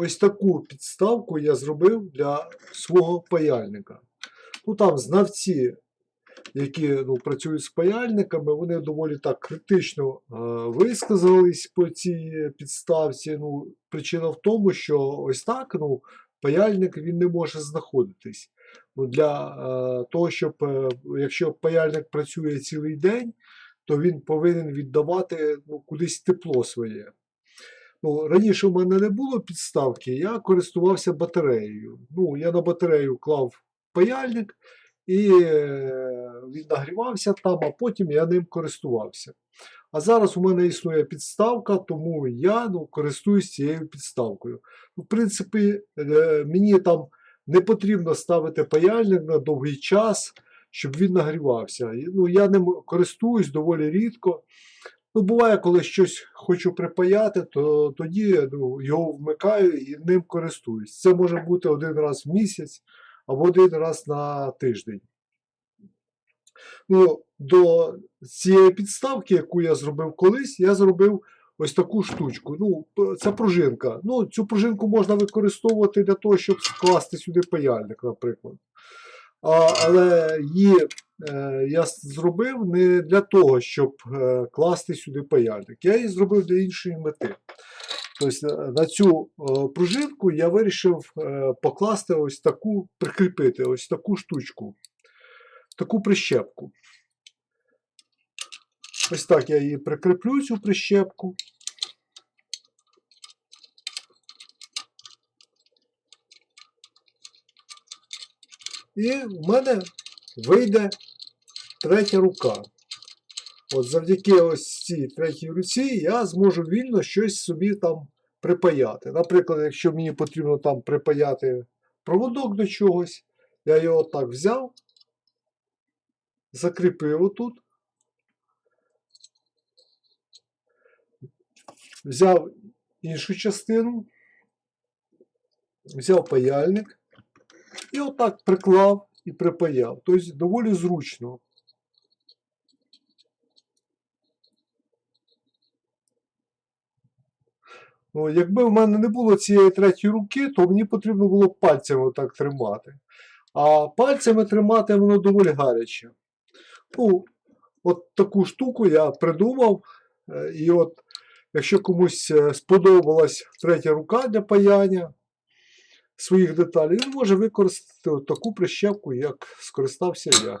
ось таку підставку я зробив для свого паяльника. Ну там знавці, які ну, працюють з паяльниками, вони доволі так критично е, висказались по цій підставці. Ну, причина в тому, що ось так ну, паяльник він не може знаходитись. Ну, для е, того, щоб е, якщо паяльник працює цілий день, то він повинен віддавати ну, кудись тепло своє. Ну, раніше в мене не було підставки, я користувався батареєю. Ну, я на батарею клав паяльник, і е, він нагрівався там, а потім я ним користувався. А зараз у мене існує підставка, тому я ну, користуюсь цією підставкою. В принципі, е, мені там не потрібно ставити паяльник на довгий час, щоб він нагрівався. Ну, я ним користуюсь доволі рідко. Ну, буває, коли щось хочу припаяти, то тоді ну, його вмикаю і ним користуюсь. Це може бути один раз в місяць або один раз на тиждень. Ну, до цієї підставки, яку я зробив колись, я зробив ось таку штучку. Ну, це пружинка. Ну, цю пружинку можна використовувати для того, щоб скласти сюди паяльник, наприклад. А, але е, я зробив не для того, щоб е, класти сюди паяльник. Я її зробив для іншої мети. Тобто е, на цю е, пружинку я вирішив е, покласти ось таку, прикріпити ось таку штучку, таку прищепку. Ось так я її прикріплю, цю прищепку. І в мене вийде третя рука. От завдяки ось цій третій руці я зможу вільно щось собі там припаяти. Наприклад, якщо мені потрібно там припаяти проводок до чогось, я його так взяв, закріпив отут, взяв іншу частину, взяв паяльник і отак приклав і припаяв. Тобто доволі зручно. Ну, якби в мене не було цієї третьої руки, то мені потрібно було пальцями так тримати. А пальцями тримати воно доволі гаряче. Ну, от таку штуку я придумав. е, І от, якщо комусь е, сподобалась третя рука для паяння своїх деталей, він може використати таку прищепку, як скористався я.